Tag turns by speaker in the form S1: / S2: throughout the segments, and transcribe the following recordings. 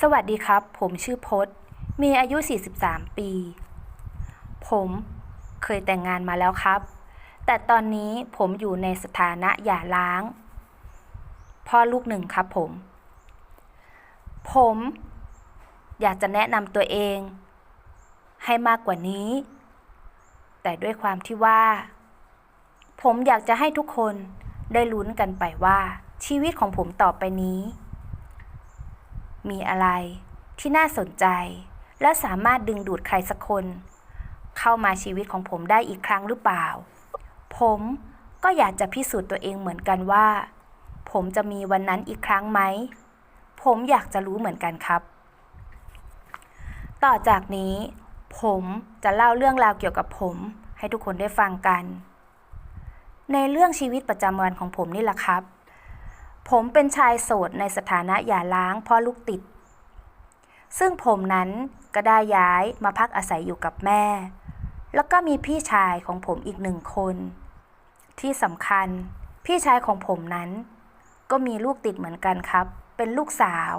S1: สวัสดีครับ ผมชื่อพศมีอายุ 43 ปี ผมเคยแต่งงานมาแล้วครับ แต่ตอนนี้ผมอยู่ในสถานะหย่าร้าง พ่อลูกหนึ่งครับผม ผมอยากจะแนะนำตัวเอง ให้มากกว่านี้ แต่ด้วยความที่ว่า ผมอยากจะให้ทุกคนได้ลุ้นกันไปว่าชีวิตของผมต่อไปนี้ มีอะไรที่น่าสนใจ และสามารถดึงดูดใครสักคน เข้ามาชีวิตของผมได้อีกครั้งหรือเปล่า ผมก็อยากจะพิสูจน์ตัวเองเหมือนกันว่า ผมจะมีวันนั้นอีกครั้งไหม ผมอยากจะรู้เหมือนกันครับ ต่อจากนี้ ผมจะเล่าเรื่องราวเกี่ยวกับผม ให้ทุกคนได้ฟังกัน ในเรื่องชีวิตประจำวันของผมนี่แหละครับ ผมเป็นชายโสดในสถานะหย่าร้างเพ่อลูกติด ซึ่งผมนั้นก็ได้ย้ายมาพักอาศัยอยู่กับแม่ แล้วก็มีพี่ชายของผมอีกหนึ่งคน ที่สำคัญพี่ชายของผมนั้น ก็มีลูกติดเหมือนกันครับ เป็นลูกสาว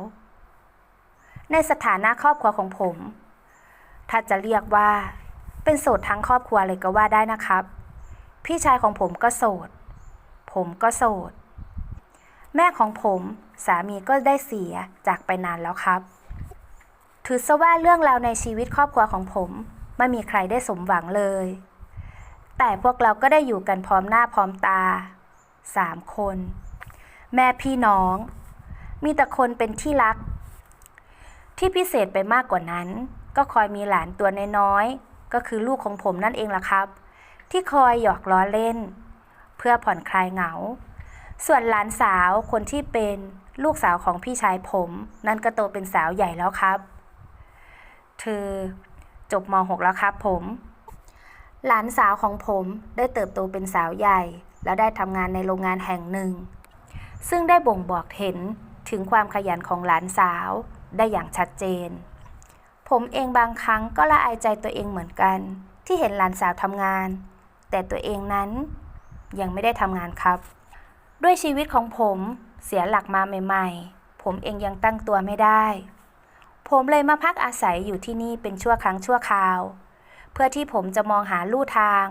S1: ในสถานะครอบครัวของผม ถ้าจะเรียกว่า เป็นโสดทั้งครอบครัวเลยก็ว่าได้นะครับ พี่ชายของผมก็โสด ผมก็โสด แม่ของผม สามีก็ได้เสียจากไปนานแล้วครับ ถือซะว่าเรื่องราวในชีวิตครอบครัวของผม ไม่มีใครได้สมหวังเลย แต่พวกเราก็ได้อยู่กันพร้อมหน้าพร้อมตาสามคน แม่พี่น้อง มีแต่คนเป็นที่รัก ที่พิเศษไปมากกว่านั้น ก็คอยมีหลานตัวน้อยๆก็คือลูกของผมนั่นเองล่ะครับ ที่คอยหยอกล้อเล่น เพื่อผ่อนคลายเหงา ส่วนหลานสาวคนที่เป็นลูกสาวของพี่ชายผม นั่นก็โตเป็นสาวใหญ่แล้วครับ เธอจบม .6 แล้วครับผม หลานสาวของผมได้เติบโตเป็นสาวใหญ่ และได้ทำงานในโรงงานแห่งหนึ่ง ซึ่งได้บ่งบอกเห็นถึงความขยันของหลานสาวได้อย่างชัดเจน ผมเองบางครั้งก็ละอายใจตัวเองเหมือนกัน ที่เห็นหลานสาวทำงาน แต่ตัวเองนั้นยังไม่ได้ทำงานครับ ด้วยชีวิตของผมเสียหลักมาใหม่ ๆ ผมเองยังตั้งตัวไม่ได้ ผมเลยมาพักอาศัยอยู่ที่นี่เป็นชั่วครั้งชั่วคราว เพื่อที่ผมจะมองหาลู่ทาง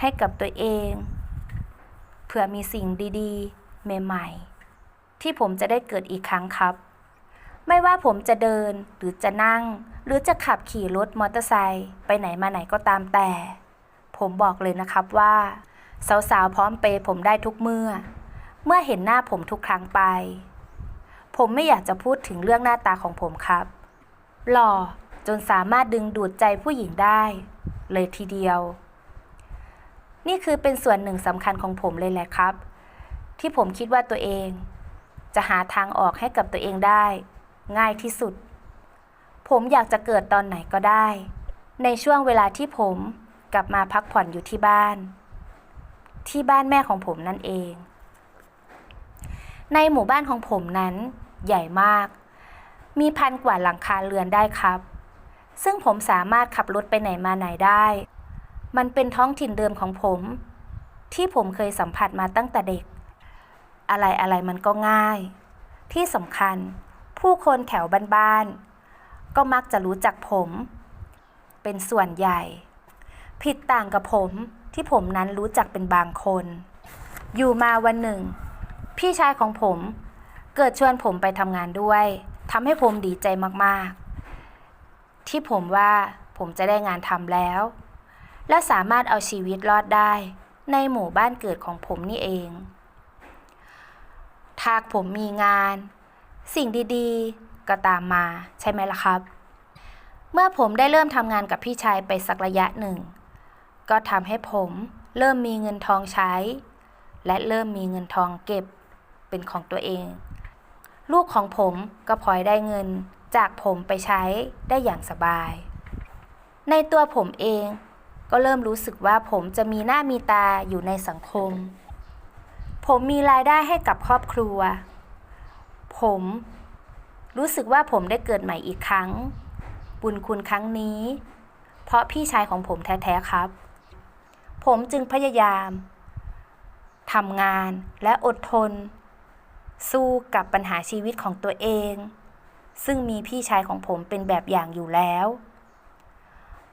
S1: ให้กับตัวเองเผื่อมีสิ่งดีๆ ใหม่ๆ ที่ผมจะได้เกิดอีกครั้งครับ ไม่ว่าผมจะเดินหรือจะนั่ง หรือจะขับขี่รถมอเตอร์ไซค์ไปไหนมาไหนก็ตามแต่ ผมบอกเลยนะครับว่า สาวๆ พร้อมเปย์ผมได้ทุกเมื่อ เมื่อเห็นหน้าผมทุกครั้งไป ผมไม่อยากจะพูดถึงเรื่องหน้าตาของผมครับ หล่อจนสามารถดึงดูดใจผู้หญิงได้ เลยทีเดียว นี่คือเป็นส่วนหนึ่งสำคัญของผมเลยแหละครับ ที่ผมคิดว่าตัวเอง จะหาทางออกให้กับตัวเองได้ ง่ายที่สุด ผมอยากจะเกิดตอนไหนก็ได้ ในช่วงเวลาที่ผมกลับมาพักผ่อนอยู่ที่บ้าน ที่บ้านแม่ของผมนั่นเอง ในหมู่บ้านของผมนั้นใหญ่มาก มีพันกว่าหลังคาเรือนได้ครับ ซึ่งผมสามารถขับรถไปไหนมาไหนได้ มันเป็นท้องถิ่นเดิมของผม ที่ผมเคยสัมผัสมาตั้งแต่เด็ก อะไรอะไรมันก็ง่าย ที่สำคัญผู้คนแถวบ้านๆก็มักจะรู้จักผม เป็นส่วนใหญ่ ผิดต่างกับผม ที่ผมนั้นรู้จักเป็นบางคน อยู่มาวันหนึ่ง พี่ชายของผมเกิดชวนผมไปทำงานด้วยทำให้ผมดีใจมากๆ ที่ผมว่าผมจะได้งานทำแล้ว และสามารถเอาชีวิตรอดได้ในหมู่บ้านเกิดของผมนี่เองถ้าผมมีงาน สิ่งดีๆ ก็ตามมาใช่ไหมล่ะครับ เมื่อผมได้เริ่มทำงานกับพี่ชายไปสักระยะหนึ่ง ก็ทำให้ผมเริ่มมีเงินทองใช้ และเริ่มมีเงินทองเก็บเป็นของตัวเอง ลูกของผมก็พลอยได้เงินจากผมไปใช้ได้อย่างสบาย ในตัวผมเองก็เริ่มรู้สึกว่าผมจะมีหน้ามีตาอยู่ในสังคม ผมมีรายได้ให้กับครอบครัว ผมรู้สึกว่าผมได้เกิดใหม่อีกครั้ง บุญคุณครั้งนี้ เพราะพี่ชายของผมแท้ ๆ ครับ ผมจึงพยายามทำงานและอดทน สู้กับปัญหาชีวิตของตัวเอง ซึ่งมีพี่ชายของผมเป็นแบบอย่างอยู่แล้ว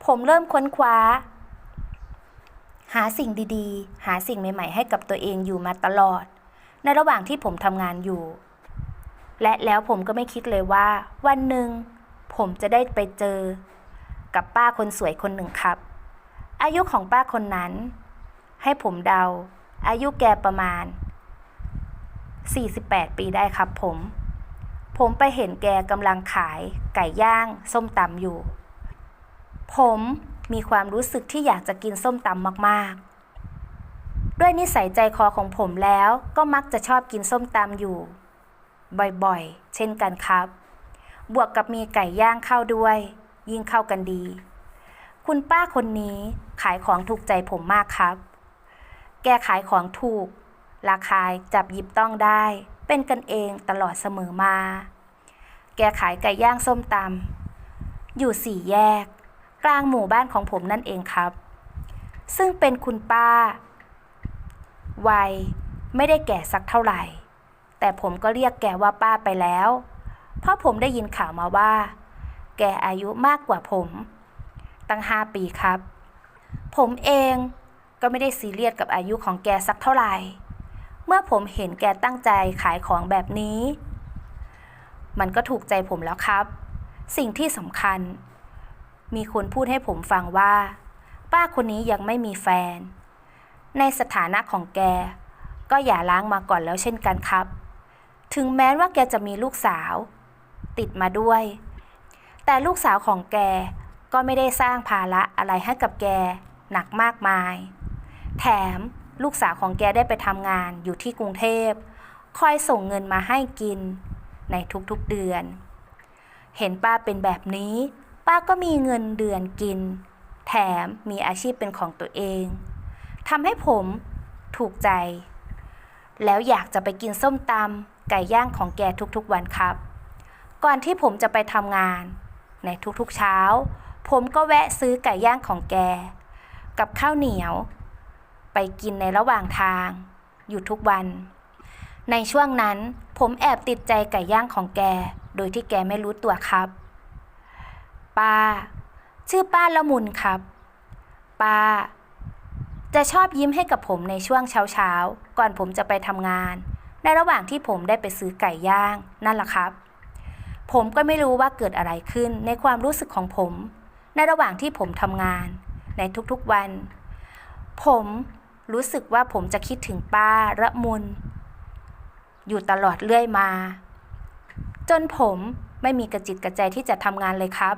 S1: ผมเริ่มค้นคว้า หาสิ่งดีๆ หาสิ่งใหม่ๆ ให้กับตัวเองอยู่มาตลอด ในระหว่างที่ผมทำงานอยู่ และแล้วผมก็ไม่คิดเลยว่า วันหนึ่งผมจะได้ไปเจอ กับป้าคนสวยคนหนึ่งครับ อายุของป้าคนนั้น ให้ผมเดา อายุแกประมาณ 48 ปีได้ครับผม ผมไปเห็นแกกำลังขายไก่ย่างส้มตำอยู่ ผมมีความรู้สึกที่อยากจะกินส้มตำมากๆ ด้วยนิสัยใจคอของผมแล้วก็มักจะชอบกินส้มตำอยู่ บ่อยๆ เช่นกันครับ บวกกับมีไก่ย่างเข้าด้วย ยิ่งเข้ากันดี คุณป้าคนนี้ายของถูกใจผมมากครับ แกขายของถูก ราคาจับหยิบต้องได้ เป็นกันเองตลอดเสมอมา แกขายไก่ย่างส้มตำอยู่สี่แยก กลางหมู่บ้านของผมนั่นเองครับ ซึ่งเป็นคุณป้า วัยไม่ได้แก่สักเท่าไหร่ แต่ผมก็เรียกแกว่าป้าไปแล้ว เพราะผมได้ยินข่าวมาว่า แกอายุมากกว่าผม ตั้งห้าปีครับ ผมเองก็ไม่ได้ซีเรียสกับอายุของแกสักเท่าไหร่ เมื่อผมเห็นแกตั้งใจขายของแบบนี้ มันก็ถูกใจผมแล้วครับ สิ่งที่สำคัญ มีคนพูดให้ผมฟังว่า ป้าคนนี้ยังไม่มีแฟน ในสถานะของแก ก็อย่าล้างมาก่อนแล้วเช่นกันครับ ถึงแม้ว่าแกจะมีลูกสาว ติดมาด้วย แต่ลูกสาวของแกก็ไม่ได้สร้างภาระอะไรให้กับแก หนักมากมาย แถมลูกสาวของแกได้ไปทำงานอยู่ที่กรุงเทพ คอยส่งเงินมาให้กินในทุกๆเดือน เห็นป้าเป็นแบบนี้ ป้าก็มีเงินเดือนกิน แถมมีอาชีพเป็นของตัวเองทำให้ผมถูกใจ แล้วอยากจะไปกินส้มตำไก่ย่างของแกทุกๆวันครับ ก่อนที่ผมจะไปทำงาน ในทุกๆเช้า ผมก็แวะซื้อไก่ย่างของแก กับข้าวเหนียว ไปกินในระหว่างทาง อยู่ทุกวัน ในช่วงนั้นผมแอบติดใจไก่ย่างของแก โดยที่แกไม่รู้ตัวครับ ป้า ชื่อป้าละมุนครับ ป้า จะชอบยิ้มให้กับผมในช่วงเช้าๆก่อนผมจะไปทำงาน ในระหว่างที่ผมได้ไปซื้อไก่ย่างนั่นแหละครับ ผมก็ไม่รู้ว่าเกิดอะไรขึ้นในความรู้สึกของผม ในระหว่างที่ผมทำงาน ในทุกๆวัน ผมรู้สึกว่าผมจะคิดถึงป้าระมุน อยู่ตลอดเรื่อยมา จนผมไม่มีกระจิตกระใจที่จะทำงานเลยครับ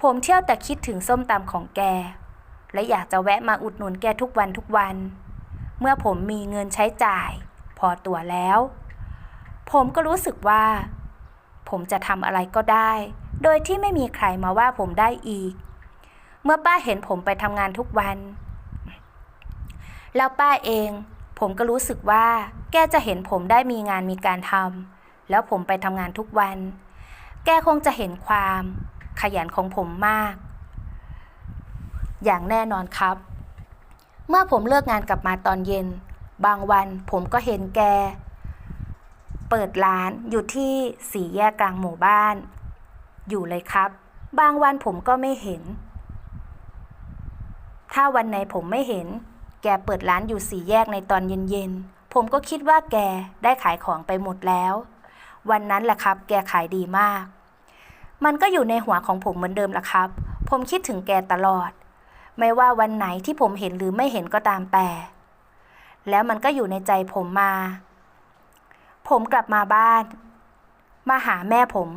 S1: ผมเที่ยวแต่คิดถึงส้มตำของแก และอยากจะแวะมาอุดหนุนแกทุกวันทุกวัน เมื่อผมมีเงินใช้จ่าย พอตัวแล้ว ผมก็รู้สึกว่า ผมจะทำอะไรก็ได้ โดยที่ไม่มีใครมาว่าผมได้อีก เมื่อป้าเห็นผมไปทำงานทุกวัน แล้วป้าเอง ผมก็รู้สึกว่า แกจะเห็นผมได้มีงานมีการทำแล้วผมไปทำงานทุกวัน แกคงจะเห็นความ ขยันของผมมาก อย่างแน่นอนครับ เมื่อผมเลิกงานกลับมาตอนเย็น บางวันผมก็เห็นแก เปิดร้านอยู่ที่สี่แยกกลางหมู่บ้าน อยู่เลยครับ บางวันผมก็ไม่เห็น ถ้าวันไหนผมไม่เห็น แกเปิดร้านอยู่สี่แยกในตอนเย็นๆ ผมก็คิดว่าแกได้ขายของไปหมดแล้ว วันนั้นแหละครับ แกขายดีมาก มันก็อยู่ในหัวของผมเหมือนเดิมละครับ ผมคิดถึงแกตลอด ไม่ว่าวันไหนที่ผมเห็นหรือไม่เห็นก็ตามแต่ แล้วมันก็อยู่ในใจผมมา ผมกลับมาบ้าน มาหาแม่ผม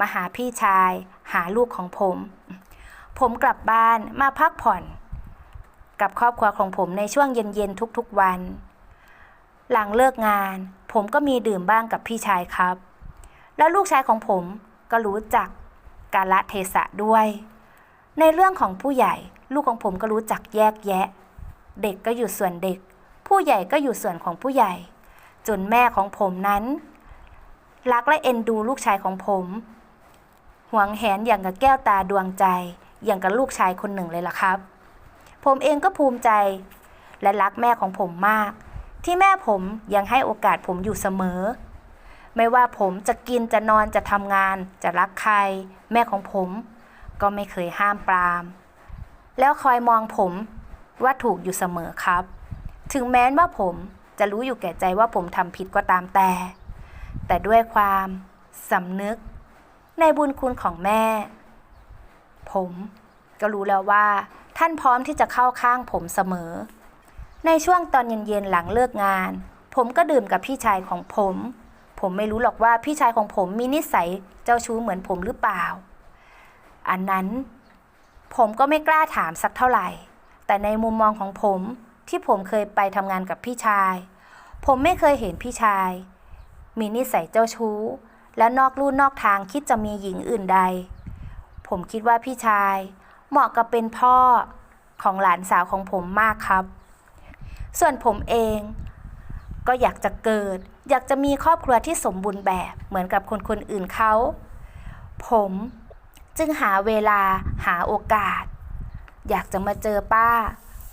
S1: มาหาพี่ชาย หาลูกของผม ผมกลับบ้านมาพักผ่อน กับครอบครัวของผมในช่วงเย็นๆทุกๆวัน หลังเลิกงาน ผมก็มีดื่มบ้างกับพี่ชายครับ แล้วลูกชายของผมก็รู้จักกาละเทศะด้วย ในเรื่องของผู้ใหญ่ลูกของผมก็รู้จักแยกแยะ เด็กก็อยู่ส่วนเด็ก ผู้ใหญ่ก็อยู่ส่วนของผู้ใหญ่ จนแม่ของผมนั้น รักและเอ็นดูลูกชายของผมหวงแหนอย่างกับแก้วตาดวงใจ อย่างกับลูกชายคนหนึ่งเลยล่ะครับ ผมเองก็ภูมิใจ และรักแม่ของผมมาก ที่แม่ผมยังให้โอกาสผมอยู่เสมอ ไม่ว่าผมจะกินจะนอนจะทำงาน จะรักใคร แม่ของผม ก็ไม่เคยห้ามปราม แล้วคอยมองผมว่าถูกอยู่เสมอครับ ถึงแม้ว่าผมจะรู้อยู่แก่ใจว่าผมทำผิดก็ตามแต่ แต่ด้วยความสำนึก ในบุญคุณของแม่ ผมก็รู้แล้วว่า ท่านพร้อมที่จะเข้าข้างผมเสมอ ในช่วงตอนเย็นๆหลังเลิกงาน ผมก็ดื่มกับพี่ชายของผม ผมไม่รู้หรอกว่าพี่ชายของผมมีนิสัยเจ้าชู้เหมือนผมหรือเปล่า อันนั้น ผมก็ไม่กล้าถามสักเท่าไหร่ แต่ในมุมมองของผมที่ผมเคยไปทำงานกับพี่ชาย ผมไม่เคยเห็นพี่ชาย มีนิสัยเจ้าชู้ และนอกลู่นอกทางคิดจะมีหญิงอื่นใด ผมคิดว่าพี่ชาย เหมาะกับเป็นพ่อของหลานสาวของผมมากครับ ส่วนผมเอง ก็อยากจะเกิด อยากจะมีครอบครัวที่สมบูรณ์แบบเหมือนกับคนคนอื่นเขา ผมจึงหาเวลาหาโอกาส อยากจะมาเจอป้า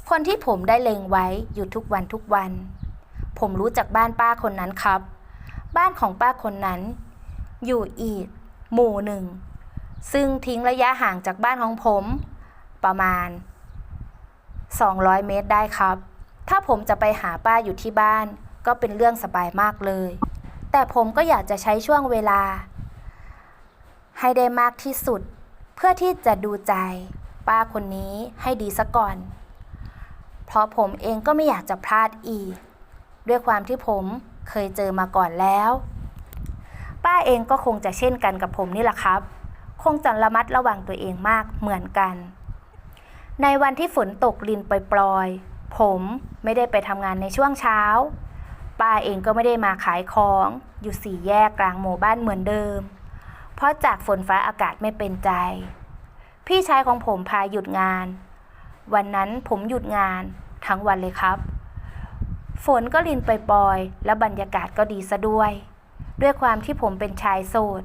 S1: คนที่ผมได้เล็งไว้อยู่ทุกวันทุกวัน ผมรู้จักบ้านป้าคนนั้นครับ บ้านของป้าคนนั้น อยู่อีกหมู่หนึ่ง ซึ่งทิ้งระยะห่างจากบ้านของผม ประมาณ 200 เมตรได้ครับ ถ้าผมจะไปหาป้าอยู่ที่บ้าน ก็เป็นเรื่องสบายมากเลย แต่ผมก็อยากจะใช้ช่วงเวลา ให้ได้มากที่สุด เพื่อที่จะดูใจ ป้าคนนี้ให้ดีซะก่อน เพราะผมเองก็ไม่อยากจะพลาดอีก ด้วยความที่ผมเคยเจอมาก่อนแล้ว ป้าเองก็คงจะเช่นกันกับผมนี่แหละครับ คงจะระมัดระวังตัวเองมากเหมือนกัน ในวันที่ฝนตกลินปล่อยๆ ผมไม่ได้ไปทำงานในช่วงเช้า ป้าเองก็ไม่ได้มาขายของ อยู่สี่แยกกลางหมู่บ้านเหมือนเดิม เพราะจากฝนฟ้าอากาศไม่เป็นใจ พี่ชายของผมพาหยุดงาน วันนั้นผมหยุดงานทั้งวันเลยครับ ฝนก็ลินปล่อยๆ และบรรยากาศก็ดีซะด้วย ด้วยความที่ผมเป็นชายโสด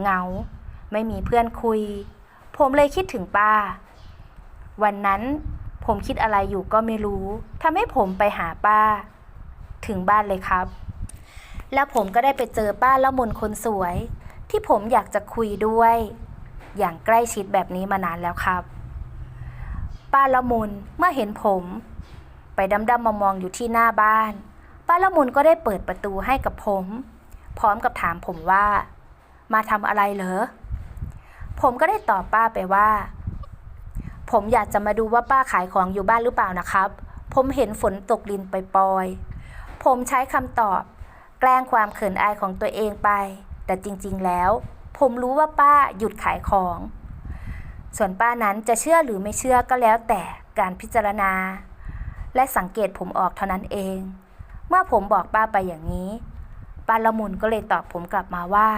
S1: เหงา ไม่มีเพื่อนคุย ผมเลยคิดถึงป้า วันนั้นผมคิดอะไรอยู่ก็ไม่รู้ทำให้ผมไปหาป้า ถึงบ้านเลยครับ แล้วผมก็ได้ไปเจอป้าละมุนคนสวย ที่ผมอยากจะคุยด้วย อย่างใกล้ชิดแบบนี้มานานแล้วครับ ป้าละมุนเมื่อเห็นผม ไปดำๆมามองอยู่ที่หน้าบ้าน ป้าละมุนก็ได้เปิดประตูให้กับผม พร้อมกับถามผมว่า มาทำอะไรเหรอผมก็ได้ตอบป้าไปว่า ผมอยากจะมาดูว่าป้าขายของอยู่บ้านหรือเปล่านะครับ ผมเห็นฝนตกลินไปปอย ผมใช้คำตอบ แกล้งความเขินอายของตัวเองไป แต่จริงๆแล้ว ผมรู้ว่าป้าหยุดขายของ ส่วนป้านั้นจะเชื่อหรือไม่เชื่อก็แล้วแต่การพิจารณา และสังเกตผมออกเท่านั้นเอง เมื่อผมบอกป้าไปอย่างนี้ ป้าละมุนก็เลยตอบผมกลับมาว่า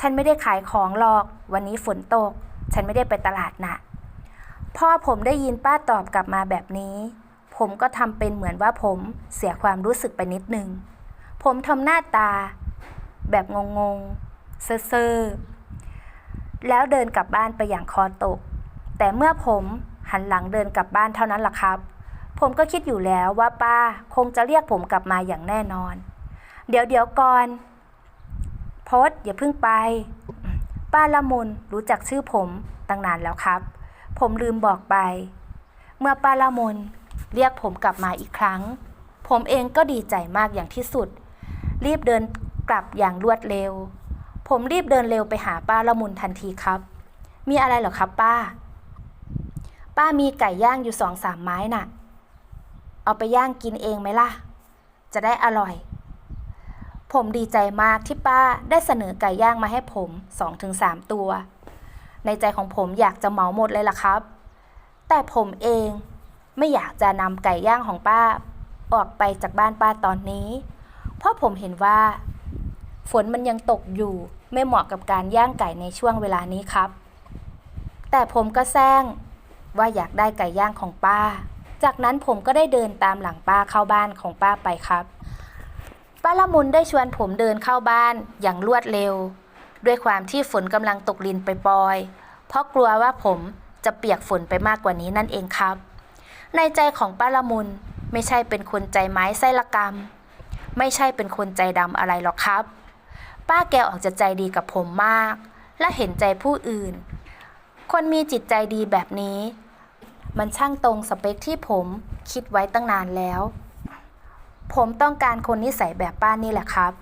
S1: ฉันไม่ได้ขายของหรอก วันนี้ฝนตก ฉันไม่ได้ไปตลาดน่ะ พอผมได้ยินป้าตอบกลับมาแบบนี้ ผมก็ทำเป็นเหมือนว่าผมเสียความรู้สึกไปนิดนึง ผมทำหน้าตา แบบงงๆ เซ่อๆ แล้วเดินกลับบ้านไปอย่างคอตก แต่เมื่อผมหันหลังเดินกลับบ้านเท่านั้นล่ะครับ ผมก็คิดอยู่แล้วว่าป้าคงจะเรียกผมกลับมาอย่างแน่นอน เดี๋ยวเดี๋ยวก่อนพศอย่าเพิ่งไป ป้าละมุนรู้จักชื่อผมตั้งนานแล้วครับ ผมลืมบอกไป เมื่อป้าละมุนเรียกผมกลับมาอีกครั้ง ผมเองก็ดีใจมากอย่างที่สุด รีบเดินกลับอย่างรวดเร็ว ผมรีบเดินเร็วไปหาป้าละมุนทันทีครับ มีอะไรเหรอครับป้า ป้ามีไก่ย่างอยู่สองสามไม้น่ะ เอาไปย่างกินเองไหมล่ะ จะได้อร่อย ผมดีใจมากที่ป้าได้เสนอไก่ย่างมาให้ผม2-3ตัว ในใจของผมอยากจะเหมาหมดเลยล่ะครับ แต่ผมเองไม่อยากจะนำไก่ย่างของป้า ออกไปจากบ้านป้าตอนนี้ เพราะผมเห็นว่า ฝนมันยังตกอยู่ไม่เหมาะกับการย่างไก่ในช่วงเวลานี้ครับ แต่ผมก็แซงว่าอยากได้ไก่ย่างของป้า จากนั้นผมก็ได้เดินตามหลังป้าเข้าบ้านของป้าไปครับ ป้าละมุนได้ชวนผมเดินเข้าบ้านอย่างรวดเร็ว ด้วยความที่ฝนกำลังตกลินไปปอย เพราะกลัวว่าผมจะเปียกฝนไปมากกว่านี้นั่นเองครับ ในใจของป้าละมุนไม่ใช่เป็นคนใจไม้ไส้ละกรรม ไม่ใช่เป็นคนใจดำอะไรหรอกครับ ป้าแกออกจะใจดีกับผมมาก และเห็นใจผู้อื่น คนมีจิตใจดีแบบนี้ มันช่างตรงสเปคที่ผมคิดไว้ตั้งนานแล้ว ผมต้องการคนนิสัยแบบป้านี่แหละครับ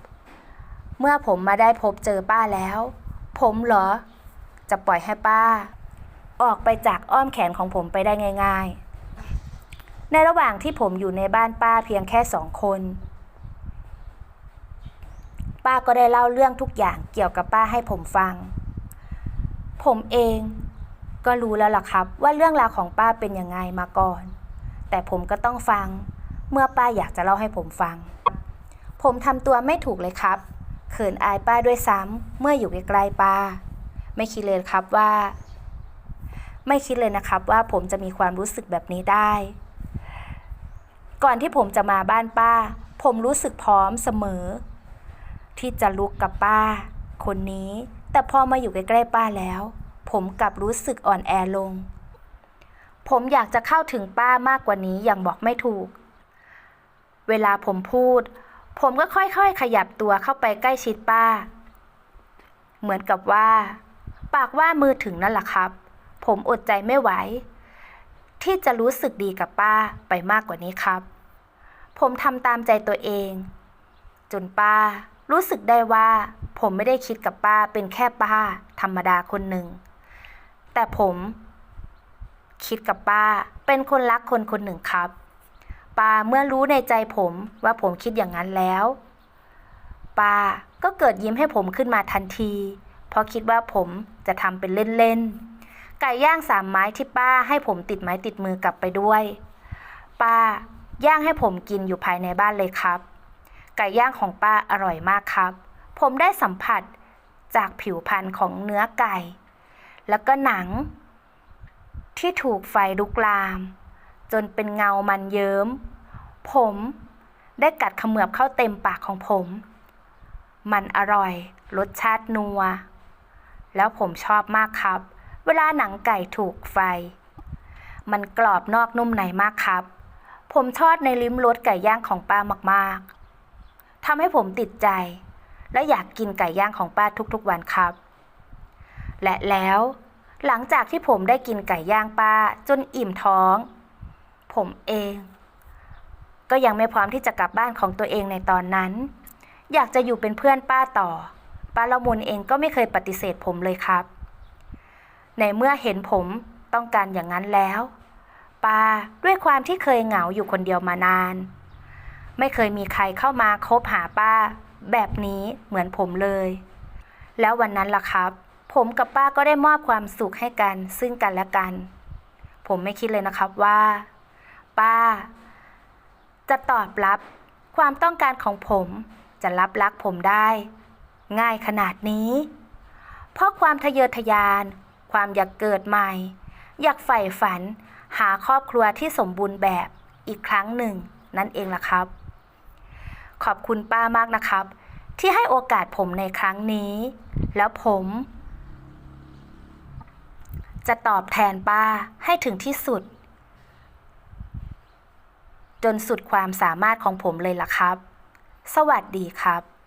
S1: เมื่อผมมาได้พบเจอป้าแล้ว ผมเหรอ จะปล่อยให้ป้า ออกไปจากอ้อมแขนของผมไปได้ง่าย ๆ ในระหว่างที่ผมอยู่ในบ้านป้าเพียงแค่สองคน ป้าก็ได้เล่าเรื่องทุกอย่างเกี่ยวกับป้าให้ผมฟัง ผมเองก็รู้แล้วล่ะครับว่าเรื่องราวของป้าเป็นยังไงมาก่อน แต่ผมก็ต้องฟัง เมื่อป้าอยากจะเล่าให้ผมฟัง ผมทำตัวไม่ถูกเลยครับ เขินอายป้าด้วยซ้ำเมื่ออยู่ใกล้ๆป้า ไม่คิดเลยครับว่า ไม่คิดเลยนะครับว่าผมจะมีความรู้สึกแบบนี้ได้ ก่อนที่ผมจะมาบ้านป้า ผมรู้สึกพร้อมเสมอ ที่จะลุกกับป้า คนนี้ แต่พอมาอยู่ใกล้ๆป้าแล้ว ผมกลับรู้สึกอ่อนแอลง ผมอยากจะเข้าถึงป้ามากกว่านี้อย่างบอกไม่ถูก เวลาผมพูด ผมก็ค่อยๆ ขยับตัวเข้าไปใกล้ชิดป้า เหมือนกับว่า ปากว่ามือถึงนั่นแหละครับ ผมอดใจไม่ไหว ที่จะรู้สึกดีกับป้าไปมากกว่านี้ครับ ผมทำตามใจตัวเอง จนป้ารู้สึกได้ว่า ผมไม่ได้คิดกับป้าเป็นแค่ป้า ธรรมดาคนหนึ่ง แต่ผม คิดกับป้าเป็นคนรักคนคนหนึ่งครับ ป้าเมื่อรู้ในใจผมว่าผมคิดอย่างนั้นแล้วป้าก็เกิดยิ้มให้ผมขึ้นมาทันที เพราะคิดว่าผมจะทำเป็นเล่นๆ ไก่ย่างสามไม้ที่ป้าให้ผมติดไม้ติดมือกลับไปด้วย ป้าย่างให้ผมกินอยู่ภายในบ้านเลยครับ ไก่ย่างของป้าอร่อยมากครับ ผมได้สัมผัสจากผิวพรรณของเนื้อไก่ แล้วก็หนัง ที่ถูกไฟลุกลาม จนเป็นเงามันเยิ้ม ผมได้กัดขมือบเข้าเต็มปากของผม มันอร่อย รสชาตินัว แล้วผมชอบมากครับ เวลาหนังไก่ถูกไฟ มันกรอบนอกนุ่มในมากครับ ผมชอบในลิ้มรสไก่ย่างของป้ามากๆทำให้ผมติดใจ และอยากกินไก่ย่างของป้าทุกๆวันครับ และแล้วหลังจากที่ผมได้กินไก่ย่างป้าจนอิ่มท้อง ผมเอง ก็ยังไม่พร้อมที่จะกลับบ้านของตัวเองในตอนนั้น อยากจะอยู่เป็นเพื่อนป้าต่อ ป้าละมุนเองก็ไม่เคยปฏิเสธผมเลยครับ ในเมื่อเห็นผมต้องการอย่างนั้นแล้วป้าด้วยความที่เคยเหงาอยู่คนเดียวมานาน ไม่เคยมีใครเข้ามาคบหาป้า แบบนี้เหมือนผมเลย แล้ววันนั้นล่ะครับ ผมกับป้าก็ได้มอบความสุขให้กันซึ่งกันและกัน ผมไม่คิดเลยนะครับว่า ป้า จะตอบรับความต้องการของผมจะรับรักผมได้ ง่ายขนาดนี้ เพราะความทะเยอทะยาน ความอยากเกิดใหม่ อยากใฝ่ฝัน หาครอบครัวที่สมบูรณ์แบบอีกครั้งหนึ่ง นั่นเองล่ะครับ ขอบคุณป้ามากนะครับ ที่ให้โอกาสผมในครั้งนี้ แล้วผม จะตอบแทนป้าให้ถึงที่สุด จนสุดความสามารถของผมเลยล่ะครับ สวัสดีครับ